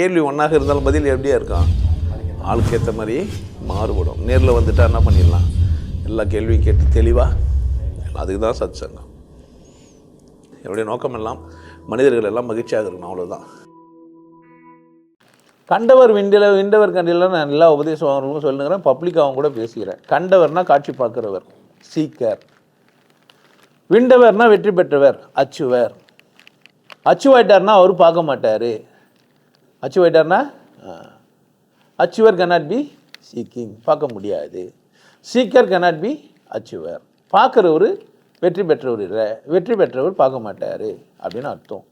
கேள்வி ஒன்றாக இருந்தாலும் பதில் எப்படியா இருக்கும்? ஆளுக்கு ஏற்ற மாதிரி மாறுபடும். நேரில் வந்துட்டால் என்ன பண்ணிடலாம்? எல்லா கேள்வியும் கேட்டு தெளிவாக அதுக்கு தான் சத் சங்கம் என்னுடைய நோக்கம் எல்லாம் மனிதர்கள் எல்லாம் மகிழ்ச்சியாக இருக்கணும் அவ்வளோதான் கண்டவர் விண்டில விண்டவர் கண்டியில் நான் எல்லா உபதேசம் சொல்லுங்கிறேன் பப்ளிக்காகவும் கூட பேசுகிறேன். கண்டவர்னால் காட்சி பார்க்குறவர் சீக்கர் விண்டவர்னால் வெற்றி பெற்றவர் அச்சுவர். அச்சுவாயிட்டார்னா அவர் பார்க்க மாட்டார். அச்சுவாயிட்டார்னா அச்சுவர் கனாட் பி சீக்கிங் பார்க்க முடியாது. சீக்கர் கனாட் பி அச்சுவர் பார்க்குறவர் வெற்றி பெற்றவர் இல்லை. வெற்றி பெற்றவர் பார்க்க மாட்டார். அப்படின்னு அர்த்தம்.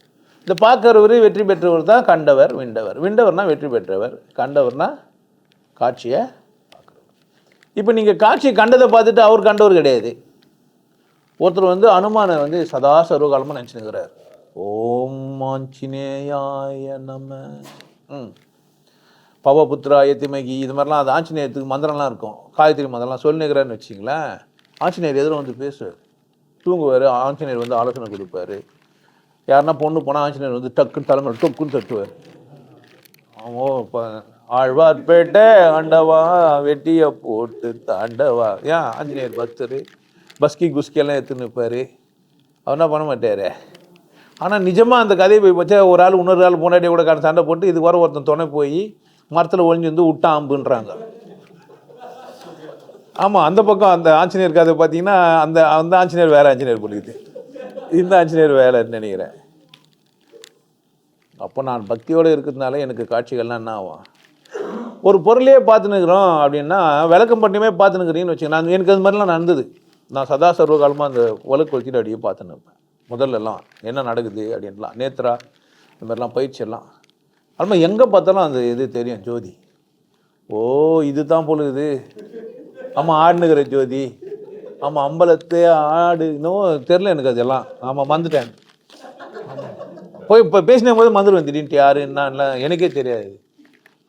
இந்த பார்க்குறவர் வெற்றி பெற்றவர் தான் கண்டவர் விண்டவர். விண்டவர்னா வெற்றி பெற்றவர். கண்டவர்னா காட்சியை பார்க்குறவர். இப்போ நீங்கள் காட்சியை கண்டதை பார்த்துட்டு அவர் கண்டவர் கிடையாது. ஒருத்தர் வந்து அனுமானை வந்து சதா சர்வகாலமாக நினச்சினுக்கிறார் ஓம் ஆஞ்சநேயாய நம. ம். எத்திமகி இது மாதிரிலாம் அது ஆஞ்சநேயத்துக்கு மந்திரம்லாம் இருக்கும். காயத்ரி மந்திரம்லாம் சொல்லினுக்கிறான்னு வச்சிங்களேன் ஆஞ்சநேயர் எதிரும் வந்து பேசுவார். தூங்குவார் ஆஞ்சநேயர் வந்து ஆலோசனை கொடுப்பார். யாருன்னா பொண்ணு போனால் ஆஞ்சநேயர் வந்து டக்குன்னு தலைமை டொக்குன்னு தட்டுவார். ஓ இப்போ ஆழ்வார்பேட்டை ஆண்டவா வெட்டியை போட்டு தாண்டவா. ஏன்? ஆஞ்சநேயர் பக்தர். பஸ்கி குஸ்கியெல்லாம் எடுத்துன்னு நிற்பார். அவர் என்ன பண்ண மாட்டார்? ஆனால் நிஜமாக அந்த கதையை போய் வச்சா ஒரு ஆள் இன்னொரு ஆள் முன்னாடியே கூட கடை சண்டை போட்டு இது வர ஒருத்தன் துணை போய் மரத்தில் ஒழிஞ்சு வந்து விட்டா அம்புன்றாங்க. ஆமாம் அந்த பக்கம் அந்த ஆஞ்சநேயர் கதை பார்த்தீங்கன்னா அந்த அந்த ஆஞ்சநேயர் வேறு ஆஞ்சநேயர் போலிக்குது இந்த ஆஞ்சநேயர் வேலைன்னு நினைக்கிறேன். அப்போ நான் பக்தியோடு இருக்கிறதுனால எனக்கு காட்சிகள்லாம் என்ன ஆகும்? ஒரு பொருளையே பார்த்துனுக்குறோம் அப்படின்னா விளக்கம் பண்ணியுமே பார்த்துனுக்குறீங்கன்னு வச்சுக்கோங்க. நான் எனக்கு அது மாதிரிலாம் நடந்தது. நான் சதா சர்வகாலமாக அந்த உலக கொளுத்திட்டு அப்படியே பார்த்துன்னு இருப்பேன். முதல்லலாம் என்ன நடக்குது அப்படின்லாம் நேத்ரா இந்த மாதிரிலாம் பயிற்சியெல்லாம். அதுமாதிரி எங்கே பார்த்தாலும் அந்த இது தெரியும் ஜோதி. ஓ இதுதான் போல இது ஆமாம் ஆடுனுக்கிற ஜோதி. ஆமாம் அம்பலத்து ஆடு. இன்னும் தெரில எனக்கு அதெல்லாம். ஆமாம் மறந்துட்டேன். போய் இப்போ பேசின போது மந்திரம் திடீர்னு யாரு என்னன்னா எனக்கே தெரியாது.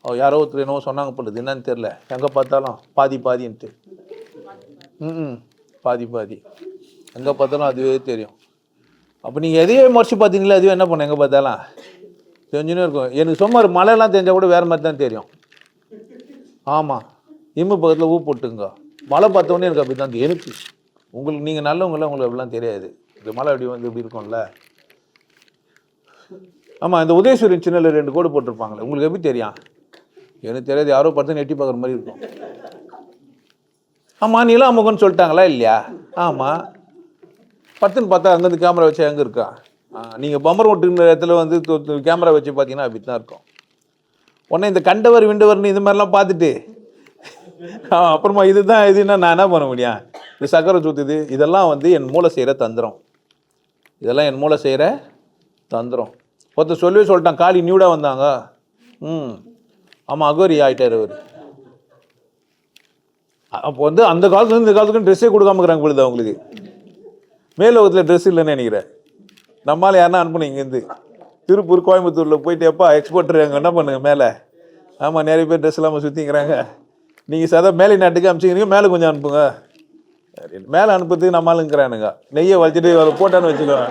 ஓ யாரோ ஒருத்தர் என்னவோ சொன்னாங்க பொழுது என்னன்னு தெரில எங்கே பார்த்தாலும் பாதி பாதின்ட்டு. ம் பாதி பாதி. எங்கே பார்த்தாலும் அதுவே தெரியும். அப்போ நீங்கள் எதையே மறைச்சி பார்த்தீங்களா? அதுவே என்ன பண்ண எங்கே பார்த்தாலும்? தெரிஞ்சுனே இருக்கும். எனக்கு சும்மா ஒரு மழைலாம் தெரிஞ்சால் கூட வேறு மாதிரி தான் தெரியும். ஆமாம் இம்மு பக்கத்தில் ஊ போட்டுங்க மழை பார்த்தோன்னே எனக்கு அப்படி தான் எனக்கு உங்களுக்கு நீங்கள் நல்லவங்கள உங்களுக்கு அப்படிலாம் தெரியாது. இந்த மழை அப்படி வந்து இப்படி இருக்கும்ல. ஆமாம் இந்த உதயசூரியன் சின்னல ரெண்டு கோடு போட்டிருப்பாங்களே. உங்களுக்கு எப்படி தெரியும்? எனக்கு தெரியாது. யாரோ பார்த்து எட்டி பார்க்குற மாதிரி இருக்கும். ஆமாம் நீலாம் அமுகன்னு சொல்லிட்டாங்களா இல்லையா? ஆமாம் பத்துன்னு பார்த்தா அங்கேருந்து கேமரா வச்சு எங்கே இருக்கா? நீங்கள் பம்பர் ஓட்டுங்கிற இடத்துல வந்து கேமரா வச்சு பார்த்தீங்கன்னா அப்படி தான் இருக்கும். உடனே இந்த கண்டவர் விண்டவர்னு இது மாதிரிலாம் பார்த்துட்டு அப்புறமா இதுதான் இதுன்னா நான் என்ன பண்ண முடியும்? இது சக்கரை சுத்துது இதெல்லாம் வந்து என் மூளை செய்கிற தந்திரம். இதெல்லாம் என் மூளை செய்கிற தந்திரம். ஒருத்தர் சொல்லவே சொல்லிட்டான் காலி நியூடாக வந்தாங்க. ம் ஆமாம் அகோரி ஆகிட்டார் அவர். அப்போ வந்து அந்த காலத்துல இந்த காலத்துக்கும் ட்ரெஸ்ஸே கொடுக்காம இருக்கிறாங்க பொழுது அவங்களுக்கு. மேலோகத்தில் ட்ரெஸ் இல்லைன்னு நினைக்கிறேன். நம்மளால் யாருன்னா அனுப்பணும் இங்கேருந்து திருப்பூர் கோயம்புத்தூரில் போயிட்டு எப்பா எக்ஸ்போர்ட்டர் அங்கே என்ன பண்ணுங்க மேலே? ஆமாம் நிறைய பேர் ட்ரெஸ் இல்லாமல் சுற்றிக்கிறாங்க நீங்கள் சதா மேலே நாட்டுக்கு அனுப்பிச்சிக்கிறீங்க மேலே கொஞ்சம் அனுப்புங்க. சரி, மேலே அனுப்புறதுக்கு நம்மளுங்கிறானுங்க. நெய்யை வச்சுட்டு அதை போட்டான்னு வச்சுக்கோங்க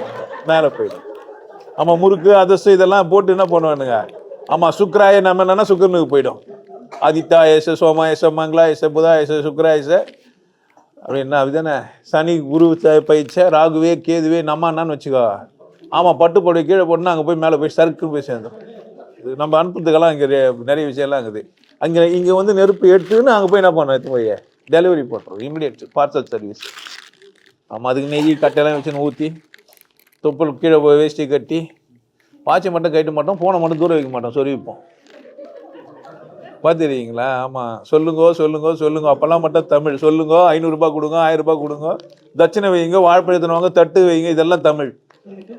மேலே போயிடும் ஆமாம் முறுக்கு அதஸ்து இதெல்லாம் போட்டு என்ன பண்ணுவானுங்க? ஆமாம் சுக்ராய நம்ம என்னன்னா சுக்கரனுக்கு போயிடும். ஆதித்தா ஏச சோமா ஏச மங்களா ஏச புதா ஏச சுக்ரா ஏச அப்படின்னா அப்படிதானே சனி குரு த- பயிற்ச ராகுவே கேதுவே நம்ம என்னன்னு வச்சுக்கோ. ஆமாம் பட்டு புடவை கீழே போட்டுனா அங்கே போய் மேலே போய் சறுக்குன்னு போய் சேர்ந்தோம் இது நம்ம அனுப்புறதுக்கெல்லாம் இங்கே நிறைய விஷயம்லாம் இருக்குது. அங்கே இங்கே வந்து நெருப்பு எடுத்துன்னு அங்கே போய் என்ன பண்ணோம் எடுத்து போய் டெலிவரி பண்ணுறோம் இமீடியட் பார்சல் சர்வீஸ் ஆமாம் அதுக்கு நெய் கட்டையெல்லாம் வச்சுன்னு ஊற்றி தொப்புள் கீழே போய் வேஷ்டி கட்டி வாட்சை மட்டும் கட்ட மாட்டோம் ஃபோனை மட்டும் தூரம் வைக்க மாட்டோம் சொருவிப்போம் பார்த்துருக்கீங்களா ஆமாம் சொல்லுங்கோ சொல்லுங்கோ சொல்லுங்க. அப்போல்லாம் மட்டும் தமிழ். சொல்லுங்கோ ஐநூறுரூபா கொடுங்க ஆயிரம் ரூபாய் கொடுங்க. தட்சணை வைங்க வாழைப்பழத்தின வாங்க தட்டு வைங்க இதெல்லாம் தமிழ்.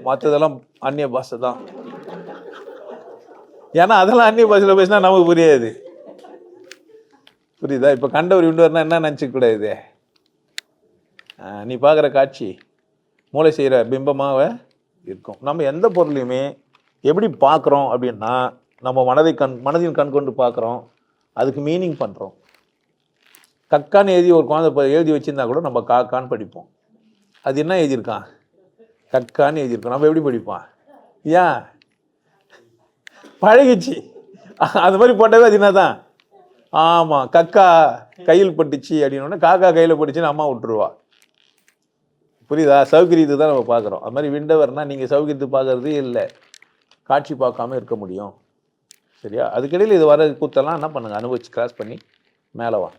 மற்றதெல்லாம் அந்நிய பாஷை தான். ஏன்னா அதெல்லாம் அந்நிய பாஷையில் பேசினா நமக்கு புரியாது. புரியுதா? இப்போ கண்டவர் விண்டவர்னா என்ன நினச்சிக்க கூடாது? நீ பார்க்குற காட்சி மூளை செய்கிற பிம்பமாக இருக்கும். நம்ம எந்த பொருளையுமே எப்படி பார்க்குறோம் அப்படின்னா நம்ம மனதை கண் மனதின் கண் கொண்டு பார்க்குறோம். அதுக்கு மீனிங் பண்ணுறோம் கக்கான்னு எழுதி ஒரு குழந்தை ப- எழுதி வச்சிருந்தா கூட நம்ம காக்கான்னு படிப்போம். அது என்ன எழுதியிருக்கான்? கக்கான்னு எழுதியிருக்கோம் நம்ம எப்படி படிப்பான் ஏன் பழகிச்சு அது மாதிரி போட்டாவே அது என்ன தான் ஆமாம் கக்கா கையில் பட்டுச்சு அப்படின்னோடனே காக்கா கையில் பட்டுச்சுன்னு அம்மா விட்டுருவா. புரியுதா? சௌகரியத்தை தான் நம்ம பார்க்குறோம். அது மாதிரி விண்டவர்னால் நீங்கள் சௌகரியத்தை பார்க்குறது இல்லை. காட்சி பார்க்காம இருக்க முடியும். சரியா? அதுக்கிடையில் இது வர கூத்தெல்லாம் என்ன பண்ணுங்கள் அனுபவிச்சு கிராஸ் பண்ணி மேலே வாங்க.